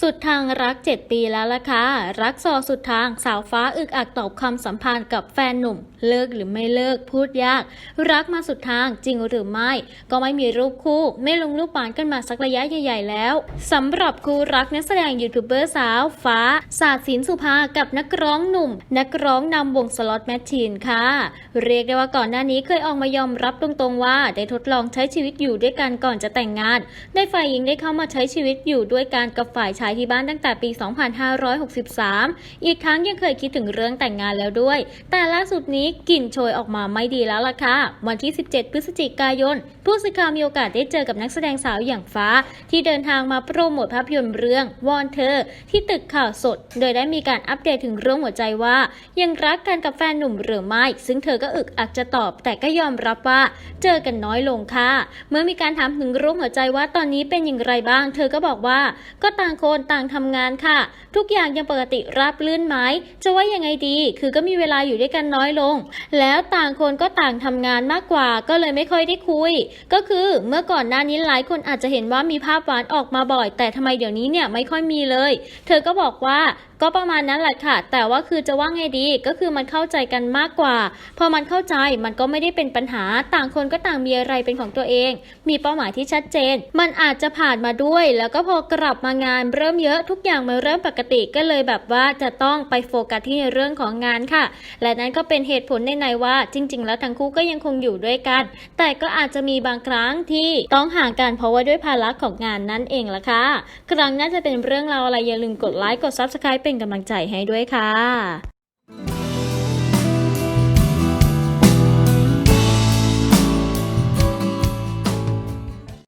สุดทางรัก 7 ปีแล้วล่ะค่ะ รักซอสุดทางสาวฟ้าอึกอักตอบคำสัมพันธ์กับแฟนหนุ่ม เลิกหรือไม่เลิกพูดยาก รักมาสุดทางจริงหรือไม่ ก็ไม่มีรูปคู่ ไม่ลงรูปปานกันมาสักระยะใหญ่ๆแล้วสำหรับคู่รักนักแสดงยูทูบเบอร์สาวฟ้า ศาสตร์ศิลสุภากับนักร้องหนุ่ม นักร้องนำวงสล็อตแมชชีนค่ะ เรียกได้ว่าก่อนหน้านี้เคยออกมายอมรับตรงๆว่า ได้ทดลองใช้ชีวิตอยู่ด้วยกันก่อนจะแต่งงาน ได้ฝ่ายหญิงได้เข้ามาใช้ชีวิตอยู่ด้วยกันกับฝ่ายชายที่บ้านตั้งแต่ปี 2563 อีกทั้งยังเคยคิดถึงเรื่องแต่งงานแล้วด้วย แต่ล่าสุดนี้กลิ่นโชยออกมาไม่ดีแล้วล่ะค่ะ วันที่ 17 พฤศจิกายน ผู้สื่อข่าวมีโอกาสได้เจอกับนักแสดงสาวอย่างฟ้า ที่เดินทางมาโปรโมทภาพยนตร์เรื่องวอนเธอ ที่ตึกข่าวสด โดยได้มีการอัปเดตถึงเรื่องหัวใจว่า ยังรักกันกับแฟนหนุ่มหรือไม่ ซึ่งเธอก็อึกอักจะตอบ แต่ก็ยอมรับว่าเจอกันน้อยลงค่ะ เมื่อมีการถามถึงรูปหัวใจว่าตอนนี้เป็นอย่างไรบ้าง เธอก็บอกว่าก็ต่างคนต่างทำงานค่ะ ทุกอย่างยังปกติราบลื่นไหมจะว่ายังไงดี คือก็มีเวลาอยู่ด้วยกันน้อยลง แล้วต่างคนก็ต่างทำงานมากกว่า ก็เลยไม่ค่อยได้คุย ก็คือเมื่อก่อนหน้านี้หลายคนอาจจะเห็นว่ามีภาพหวานออกมาบ่อย แต่ทำไมเดี๋ยวนี้เนี่ยไม่ค่อยมีเลย เธอก็บอกว่าก็ประมาณนั้นแหละค่ะ แต่ว่าคือจะว่าไงดีก็คือมันเข้าใจกันมากกว่า พอมันเข้าใจมันก็ไม่ได้เป็นปัญหาต่างคนก็ต่างมีอะไรเป็นของตัวเอง มีเป้าหมายที่ชัดเจน มันอาจจะผ่านมาด้วย แล้วก็พอกลับมางานเริ่มเยอะทุกอย่างมาเริ่มปกติก็เลยแบบว่าจะต้องไปโฟกัสที่เรื่องของงานค่ะ และนั้นก็เป็นเหตุผลในในว่าจริง ๆ แล้วทั้งคู่ก็ยังคงอยู่ด้วยกัน แต่ก็อาจจะมีบางครั้งที่ต้องห่างกันเพราะว่าด้วยภาระของงานนั่นเองล่ะค่ะ ครั้งน่าจะเป็นเรื่องราวอะไรอย่าลืมกดไลค์กด Subscribe เป็นกำลังใจให้ด้วยค่ะ